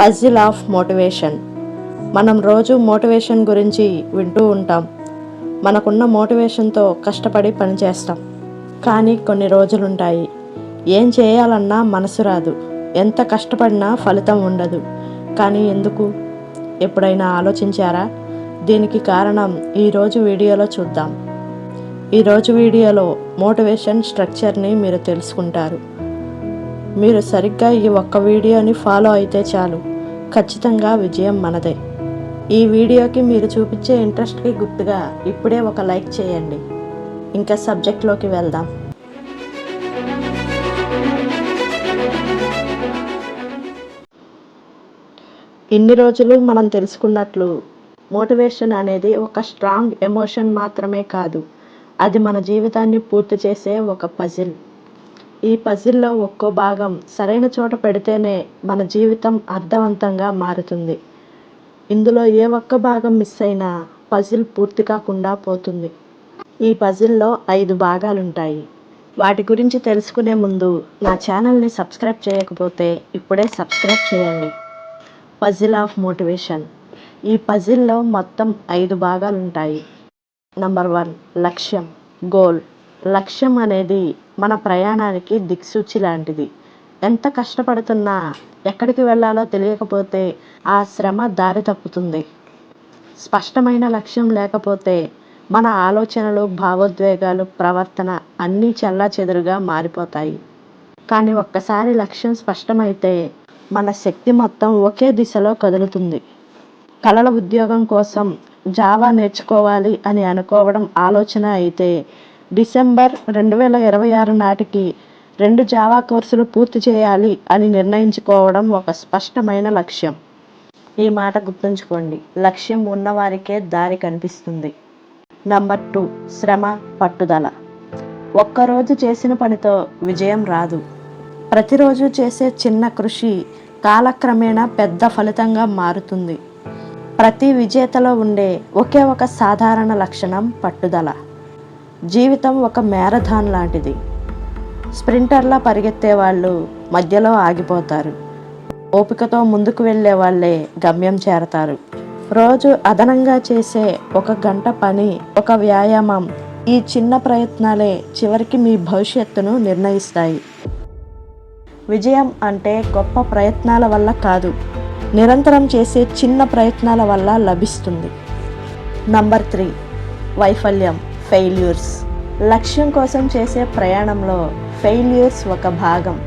Puzzle of motivation. మనం రోజు motivation గురించి వింటూ ఉంటాం. మనకున్న మోటివేషన్తో కష్టపడి పనిచేస్తాం. కానీ కొన్ని రోజులుంటాయి. ఏం చేయాలన్నా మనసు రాదు. ఎంత కష్టపడినా ఫలితం ఉండదు. కానీ ఎందుకు? ఎప్పుడైనా ఆలోచించారా? దీనికి కారణం ఈరోజు వీడియోలో చూద్దాం. ఈరోజు వీడియోలో మోటివేషన్ స్ట్రక్చర్ని మీరు తెలుసుకుంటారు. మీరు సరిగ్గా ఈ ఒక్క వీడియోని ఫాలో అయితే చాలు. ఖచ్చితంగా విజయం మనదే. ఈ వీడియోకి మీరు చూపించే ఇంట్రెస్ట్కి గుర్తుగా ఇప్పుడే ఒక లైక్ చేయండి. ఇంకా సబ్జెక్ట్లోకి వెళ్దాం. ఇన్ని రోజులు మనం తెలుసుకున్నట్లు మోటివేషన్ అనేది ఒక స్ట్రాంగ్ ఎమోషన్ మాత్రమే కాదు. అది మన జీవితాన్ని పూర్తి చేసే ఒక పజిల్. ఈ పజిల్లో ఒక్కో భాగం సరైన చోట పెడితేనే మన జీవితం అర్థవంతంగా మారుతుంది. ఇందులో ఏ ఒక్క భాగం మిస్ అయినా పజిల్ పూర్తి కాకుండా పోతుంది. ఈ పజిల్లో ఐదు భాగాలుంటాయి. వాటి గురించి తెలుసుకునే ముందు నా ఛానల్ని సబ్స్క్రైబ్ చేయకపోతే ఇప్పుడే సబ్స్క్రైబ్ చేయండి. Puzzle of motivation. ఈ పజిల్లో మొత్తం ఐదు భాగాలు ఉంటాయి నంబర్ వన్ లక్ష్యం. గోల్. లక్ష్యం అనేది మన ప్రయాణానికి దిక్సూచి లాంటిది. ఎంత కష్టపడుతున్నా ఎక్కడికి వెళ్ళాలో తెలియకపోతే ఆ శ్రమ దారి తప్పుతుంది. స్పష్టమైన లక్ష్యం లేకపోతే మన ఆలోచనలు భావోద్వేగాలు ప్రవర్తన అన్నీ చెల్లాచెదురుగా మారిపోతాయి. కానీ ఒక్కసారి లక్ష్యం స్పష్టమైతే మన శక్తి మొత్తం ఒకే దిశలో కదులుతుంది. కళల ఉద్యోగం కోసం జావా నేర్చుకోవాలి అని అనుకోవడం ఆలోచన అయితే డిసెంబర్ రెండు వేల ఇరవై ఆరు నాటికి రెండు జావా కోర్సులు పూర్తి చేయాలి అని నిర్ణయించుకోవడం ఒక స్పష్టమైన లక్ష్యం. ఈ మాట గుర్తుంచుకోండి. లక్ష్యం ఉన్నవారికే దారి కనిపిస్తుంది. నంబర్ టూ శ్రమ పట్టుదల. ఒక్కరోజు చేసిన పనితో విజయం రాదు. ప్రతిరోజు చేసే చిన్న కృషి కాలక్రమేణా పెద్ద ఫలితంగా మారుతుంది. ప్రతి విజేతలో ఉండే ఒకే ఒక సాధారణ లక్షణం పట్టుదల. జీవితం ఒక మ్యారథాన్ లాంటిది. స్ప్రింటర్లా పరిగెత్తే వాళ్ళు మధ్యలో ఆగిపోతారు. ఓపికతో ముందుకు వెళ్ళే వాళ్ళే గమ్యం చేరతారు. రోజు అదనంగా చేసే ఒక గంట పని ఒక వ్యాయామం ఈ చిన్న ప్రయత్నాలే చివరికి మీ భవిష్యత్తును నిర్ణయిస్తాయి. విజయం అంటే గొప్ప ప్రయత్నాల వల్ల కాదు నిరంతరం చేసే చిన్న ప్రయత్నాల వల్ల లభిస్తుంది. నంబర్ త్రీ వైఫల్యం. ఫెయిల్యూర్స్. లక్ష్యం కోసం చేసే ప్రయాణంలో ఫెయిల్యూర్స్ ఒక భాగం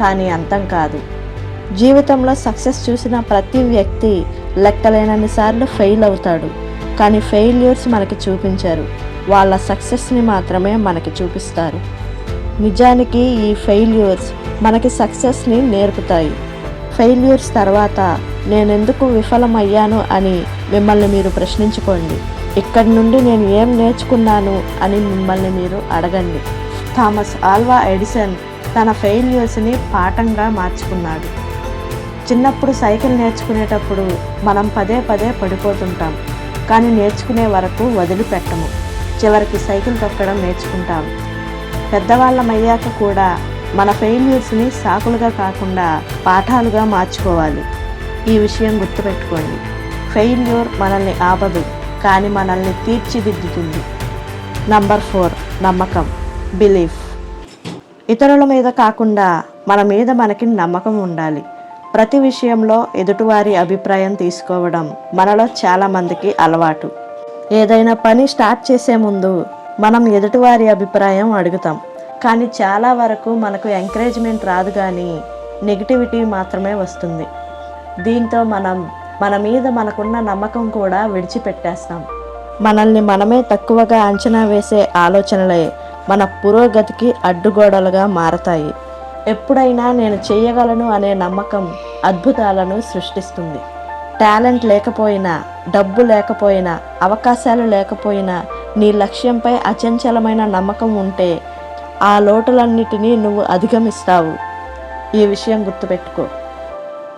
కానీ అంతం కాదు. జీవితంలో సక్సెస్ చూసిన ప్రతి వ్యక్తి లెక్కలేనన్ని సార్లు ఫెయిల్ అవుతాడు. కానీ ఫెయిల్యూర్స్ మనకి చూపించారు. వాళ్ళ సక్సెస్ని మాత్రమే మనకి చూపిస్తారు. నిజానికి ఈ ఫెయిల్యూర్స్ మనకి సక్సెస్ని నేర్పుతాయి. ఫెయిల్యూర్స్ తర్వాత నేనెందుకు విఫలమయ్యాను అని మిమ్మల్ని మీరు ప్రశ్నించుకోండి. ఇక్కడి నుండి నేను ఏం నేర్చుకున్నాను అని మిమ్మల్ని మీరు అడగండి. థామస్ ఆల్వా ఎడిసన్ తన ఫెయిల్యూర్స్ని పాఠంగా మార్చుకున్నాడు. చిన్నప్పుడు సైకిల్ నేర్చుకునేటప్పుడు మనం పదే పదే పడిపోతుంటాం కానీ నేర్చుకునే వరకు వదిలిపెట్టము. చివరికి సైకిల్ తొక్కడం నేర్చుకుంటాం. పెద్దవాళ్ళమయ్యాక కూడా మన ఫెయిల్యూర్స్ని సాకులుగా కాకుండా పాఠాలుగా మార్చుకోవాలి. ఈ విషయం గుర్తుపెట్టుకోండి. ఫెయిల్యూర్ మనల్ని ఆపదు. కానీ మనల్ని తీర్చిదిద్దుతుంది. నంబర్ ఫోర్ నమ్మకం బిలీఫ్ ఇతరుల మీద కాకుండా మన మీద మనకి నమ్మకం ఉండాలి. ప్రతి విషయంలో ఎదుటివారి అభిప్రాయం తీసుకోవడం మనలో చాలామందికి అలవాటు. ఏదైనా పని స్టార్ట్ చేసే ముందు మనం ఎదుటివారి అభిప్రాయం అడుగుతాం. కానీ చాలా వరకు మనకు ఎంకరేజ్మెంట్ రాదు కానీ నెగిటివిటీ మాత్రమే వస్తుంది. దీంతో మనం మన మీద మనకున్న నమ్మకం కూడా విడిచిపెట్టేస్తాం. మనల్ని మనమే తక్కువగా అంచనా వేసే ఆలోచనలే మన పురోగతికి అడ్డుగోడలుగా మారతాయి. ఎప్పుడైనా నేను చేయగలను అనే నమ్మకం అద్భుతాలను సృష్టిస్తుంది. టాలెంట్ లేకపోయినా డబ్బు లేకపోయినా అవకాశాలు లేకపోయినా నీ లక్ష్యంపై అచంచలమైన నమ్మకం ఉంటే ఆ లోటులన్నిటినీ నువ్వు అధిగమిస్తావు. ఈ విషయం గుర్తుపెట్టుకో.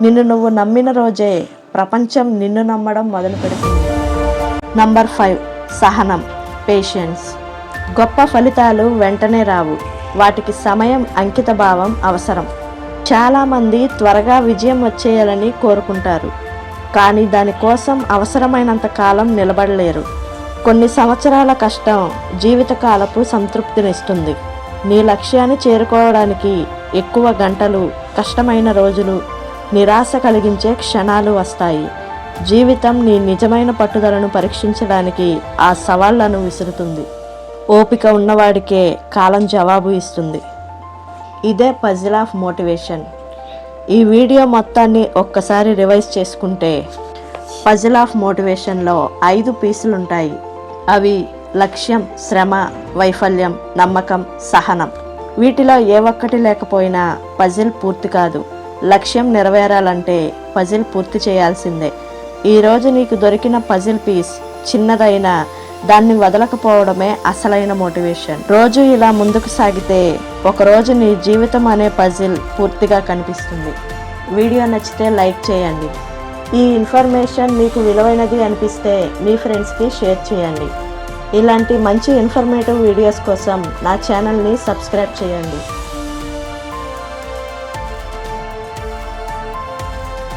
నిన్ను నువ్వు నమ్మిన రోజే ప్రపంచం నిన్ను నమ్మడం మొదలు పెడుతుంది. నంబర్ ఫైవ్ సహనం పేషెన్స్ గొప్ప ఫలితాలు వెంటనే రావు. వాటికి సమయం అంకిత భావం అవసరం. చాలామంది త్వరగా విజయం వచ్చేయాలని కోరుకుంటారు. కానీ దానికోసం అవసరమైనంత కాలం నిలబడలేరు. కొన్ని సంవత్సరాల కష్టం జీవితకాలపు సంతృప్తినిస్తుంది. నీ లక్ష్యాన్ని చేరుకోవడానికి ఎక్కువ గంటలు కష్టమైన రోజులు నిరాశ కలిగించే క్షణాలు వస్తాయి. జీవితం నీ నిజమైన పట్టుదలను పరీక్షించడానికి ఆ సవాళ్ళను విసురుతుంది. ఓపిక ఉన్నవాడికే కాలం జవాబు ఇస్తుంది. ఇదే పజిల్ ఆఫ్ మోటివేషన్. ఈ వీడియో మొత్తాన్ని ఒక్కసారి రివైజ్ చేసుకుంటే పజిల్ ఆఫ్ మోటివేషన్లో ఐదు పీసులు ఉంటాయి అవి లక్ష్యం శ్రమ వైఫల్యం నమ్మకం సహనం. వీటిలో ఏ ఒక్కటి లేకపోయినా పజిల్ పూర్తి కాదు. లక్ష్యం నెరవేరాలంటే పజిల్ పూర్తి చేయాల్సిందే. ఈరోజు నీకు దొరికిన పజిల్ పీస్ చిన్నదైనా దాన్ని వదలకపోవడమే అసలైన మోటివేషన్. రోజు ఇలా ముందుకు సాగితే ఒకరోజు నీ జీవితం అనే పజిల్ పూర్తిగా కనిపిస్తుంది. వీడియో నచ్చితే లైక్ చేయండి. ఈ ఇన్ఫర్మేషన్ మీకు విలువైనది అనిపిస్తే మీ ఫ్రెండ్స్కి షేర్ చేయండి. ఇలాంటి మంచి ఇన్ఫర్మేటివ్ వీడియోస్ కోసం నా ఛానల్ని సబ్స్క్రైబ్ చేయండి.